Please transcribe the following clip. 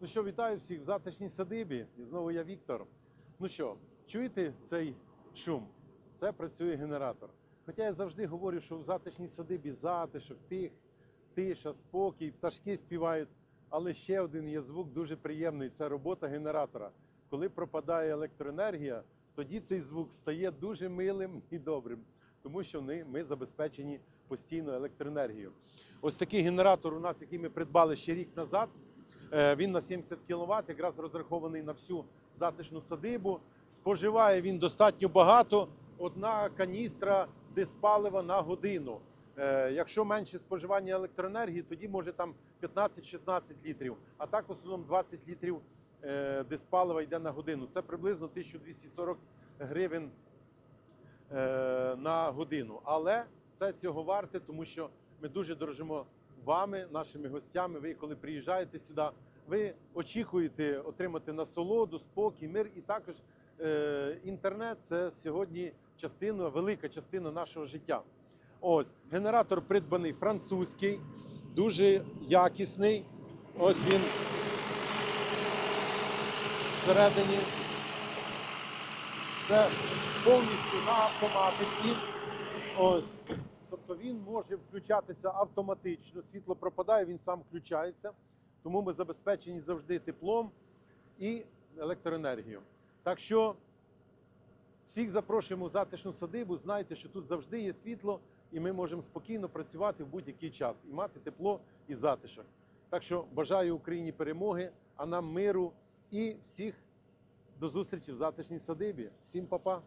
Ну що, вітаю всіх в затишній садибі. І знову я Віктор. Ну що, чуєте цей шум? Це працює генератор. Хоча я завжди говорю, що в затишній садибі затишок, тих, тиша, спокій, пташки співають. Але ще один є звук дуже приємний це робота генератора. Коли пропадає електроенергія, тоді цей звук стає дуже милим і добрим, тому що ми, ми забезпечені постійно електроенергією. Ось такий генератор у нас, який ми придбали ще рік назад. Е, Він на 70 кВт, якраз розрахований на всю затишну садибу. Споживає він достатньо багато. Одна каністра диспалива на годину. Е, Якщо менше споживання електроенергії, тоді може там 15-16 літрів. А так в основному 20 літрів е, диспалива йде на годину. Це приблизно 1240 гривень на годину. Але це цього варте, тому що ми дуже дорожимо вами, нашими гостями. Ви, коли приїжджаєте сюди, ви очікуєте отримати насолоду, спокій, мир. І також е, інтернет це сьогодні частина, велика частина нашого життя. Ось генератор придбаний французький, дуже якісний. Ось він всередині. Це повністю на автоматиці. Ось. Тобто він може включатися автоматично. Світло пропадає, він сам включається. Тому ми забезпечені завжди теплом і електроенергією. Так що всіх запрошуємо в затишну садибу. Знайте, що тут завжди є світло, і ми можемо спокійно працювати в будь-який час і мати тепло і затишок. Так що бажаю Україні перемоги, а нам миру і всіх до зустрічі в затишній садибі. Всім па-па!